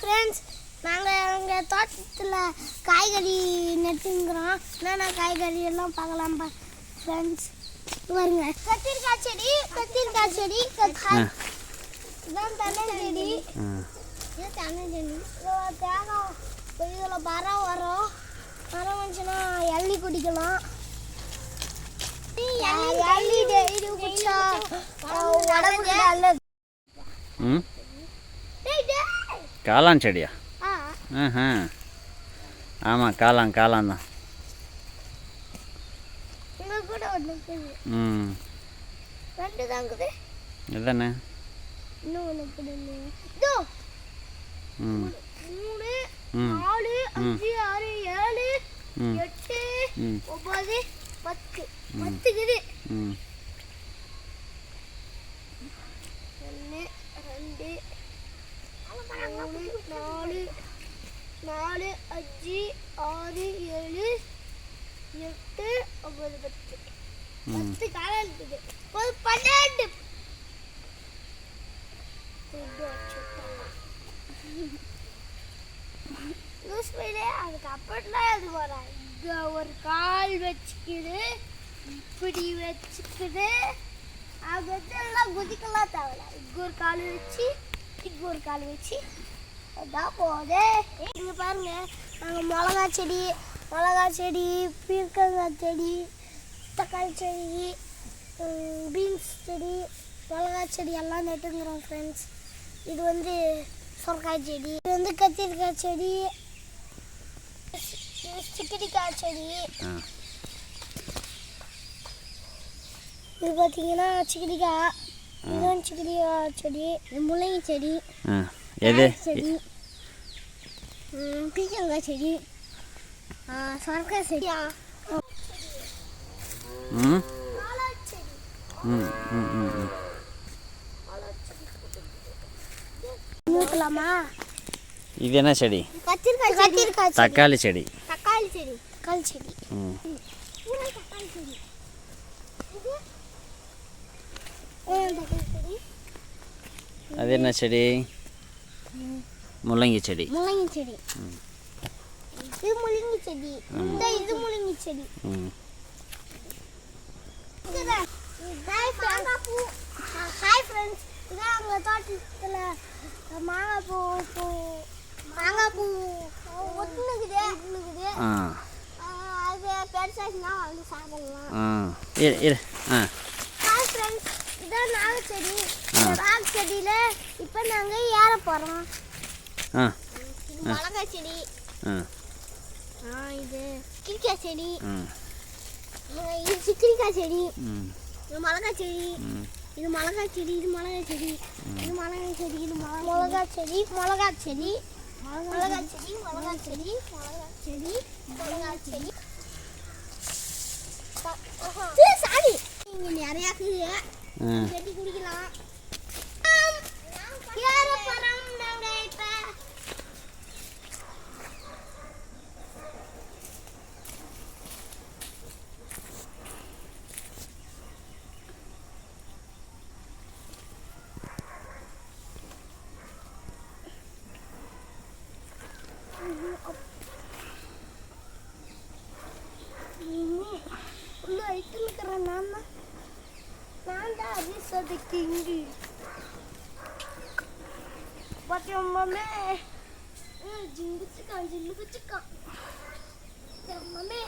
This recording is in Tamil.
ஃப்ரெண்ட்ஸ் நாங்கள் எங்கள் தோட்டத்தில் காய்கறி நட்டுங்கிறோம். என்னென்ன காய்கறி எல்லாம் பார்க்கலாம் ஃப்ரெண்ட்ஸ் பாருங்க. கத்திரிக்காய் செடி கத்திரிக்காய் செடி இதான் தென்னஞ்செடி ஆ. இது தென்னஞ்செடி இதில் தேங்காய் இதில் மரம் வரும். மரம் வந்துச்சுன்னா எள்ளி குடிக்கலாம். எள்ளி டெய்லி குடிச்சா உடம்புக்கு நல்லது. ம். காளான் செடியா? ஆஹா. ஆமாம் காளான் காளான் தான். ம். ரெண்டு தான் இருக்குது. இதுதானே இன்னும் ஒன்று இருக்குது இதோ. ம். மூணு ம். நாலு அஞ்சு ஆறு ஏழு எட்டு ஒன்பது பத்து. பத்துக்குது. ஒன்று ரெண்டு மூணு நாலு நாலு அஞ்சு ஆறு ஏழு எட்டு ஒன்பது பத்து. பத்து காலம் இருக்குது ஒரு பன்னெண்டு. லூஸ் போயிடு அதுக்கு அப்படிலாம் இது வர. இங்கே ஒரு கால் வச்சுக்கிது இப்படி வச்சுக்கிது அது வந்து எல்லாம் குதிக்கலாம் தேவையில்ல. இங்கே ஒரு கால் வச்சு இங்கே ஒரு கால் வச்சு. அதான் போகுது இங்கே பாருங்க. நாங்கள் மிளகா செடி மிளகா செடி பீர்க்கங்காய் செடி தக்காளி செடி பீன்ஸ் செடி மிளகா செடி எல்லாம் நட்டுங்கிறோம் ஃப்ரெண்ட்ஸ் இது வந்து சொரக்காய் செடி. இது வந்து கத்திரிக்காய் செடி. இது சிக்கடிக்காய் செடி. இது பார்த்தீங்கன்னா சிக்கடிக்காய் இது வந்து சிக்கடிக்காய் செடி முள்ளங்கி செடி எது? கேரட் செடி ம், பீர்க்கங்காய் செடி ஆ, சொரக்காய் செடி ம் ம் ம் ம் ம் மூக்கலாமா இது என்ன செடி கத்திரிக்காய் கத்திரிக்காய் தக்காளி செடி தக்காளி செடி தக்காளி செடி ம் பூரா தக்காளி செடி இது ஏன் தக்காளி செடி அது என்ன செடி முள்ளங்கி செடி முள்ளங்கி செடி இது முள்ளங்கி செடி இந்த இது முள்ளங்கி செடி ஹாய் ஃப்ரெண்ட்ஸ் இதான் எங்கள் தோட்டத்தில் மாங்காய் பூ பூ மாங்காய் பூ. ஆ. அது பெருசாச்சுன்னா வந்து சாப்பிடலாம். இரு ஆ. ஹாய் ஃப்ரெண்ட்ஸ் இதான் நாகச் செடி இந்த நாகச் செடியில் இப்போ நாங்கள் ஏற போகிறோம் ஆ. மிளகாய் செடி. ஆ. இது கிரிக்காய் செடி. இது சிக்கிரிக்காய் செடி. இது மிளகாய் செடி. இது மிளகாய் செடி இது மிளகாய் செடி. இது மிளகாய் செடி இது மிளகாய் செடி. மிளகாய் செடி மிளகாய் செடி. மிளகாய் செடி மிளகாய் செடி மிளகாய் செடி இங்க நிறைய செடி குடிக்கலாம்? உள்ள இட்டு நிற்கிறேன் நான் தான் நான் தான் அரிசது கிங்கு பத்தி மம்மே ஜிங்கு சிக்கான் ஜில்லுக்கு சிக்கான் மம்மே